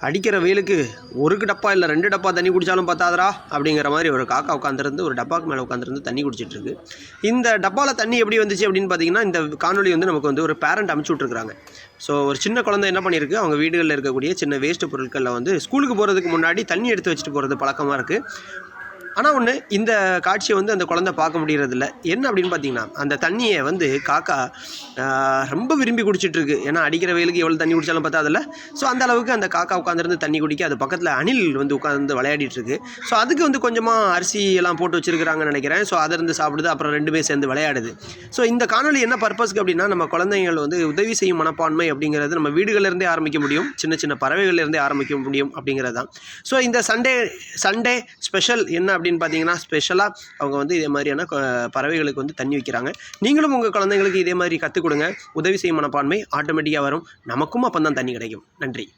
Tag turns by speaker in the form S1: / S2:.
S1: அடிக்கிற வெயிலுக்கு ஒரு டப்பா இல்லை ரெண்டு டப்பா தண்ணி குடித்தாலும் பத்தாதரா அப்படிங்கிற மாதிரி ஒரு காக்கா உட்காந்துருந்து ஒரு டப்பாக்கு மேலே உட்காந்துருந்து தண்ணி குடிச்சிட்ருக்கு இந்த டப்பாவில் தண்ணி எப்படி வந்துச்சு அப்படின்னு பார்த்தீங்கன்னா இந்த காணொலி வந்து நமக்கு வந்து ஒரு பேரண்ட் அமுச்சு விட்ருக்குறாங்க ஸோ ஒரு சின்ன குழந்தை என்ன பண்ணியிருக்கு அவங்க வீடுகளில் இருக்கக்கூடிய சின்ன வேஸ்ட்டு பொருட்களில் வந்து ஸ்கூலுக்கு போகிறதுக்கு முன்னாடி தண்ணி எடுத்து வச்சுட்டு போகிறது பழக்கமாக இருக்குது ஆனால் ஒன்று இந்த காட்சியை வந்து அந்த குழந்தை பார்க்க முடியறதில்ல. என்ன அப்படின்னு பார்த்தீங்கன்னா அந்த தண்ணியை வந்து காக்கா ரொம்ப விரும்பி குடிச்சிட்டு இருக்கு ஏன்னா அடிக்கிற வயலுக்கு எவ்வளோ தண்ணி குடித்தாலும் பத்தாதில்ல ஸோ அந்த அளவுக்கு அந்த காக்கா உட்காந்துருந்து தண்ணி குடிக்க அது பக்கத்தில் அணில் வந்து உட்காந்து விளையாடிட்டுருக்கு. ஸோ அதுக்கு வந்து கொஞ்சமாக அரிசி எல்லாம் போட்டு வச்சிருக்கிறாங்கன்னு நினைக்கிறேன். ஸோ அதை இருந்து சாப்பிடுது அப்புறம் ரெண்டுமே சேர்ந்து விளையாடுது. ஸோ இந்த காணொலி என்ன பர்பஸ்க்கு அப்படின்னா நம்ம குழந்தைகள் வந்து உதவி செய்யும் மனப்பான்மை அப்படிங்கிறது நம்ம வீடுகளிலேருந்தே ஆரம்பிக்க முடியும். சின்ன சின்ன பறவைகள்ல இருந்தே ஆரம்பிக்க முடியும் அப்படிங்கிறது தான் ஸோ இந்த சண்டே சண்டே ஸ்பெஷல் என்ன அப்படி அப்படின்னு பார்த்தீங்கன்னா ஸ்பெஷலாக அவங்க வந்து இதே மாதிரியான பறவைகளுக்கு வந்து தண்ணி வைக்கிறாங்க. நீங்களும் உங்கள் குழந்தைங்களுக்கு இதே மாதிரி கற்றுக் கொடுங்க. உதவி செய்யும் மனப்பான்மை ஆட்டோமேட்டிக்காக வரும். நமக்கும் அப்போ தான் தண்ணி கிடைக்கும். நன்றி.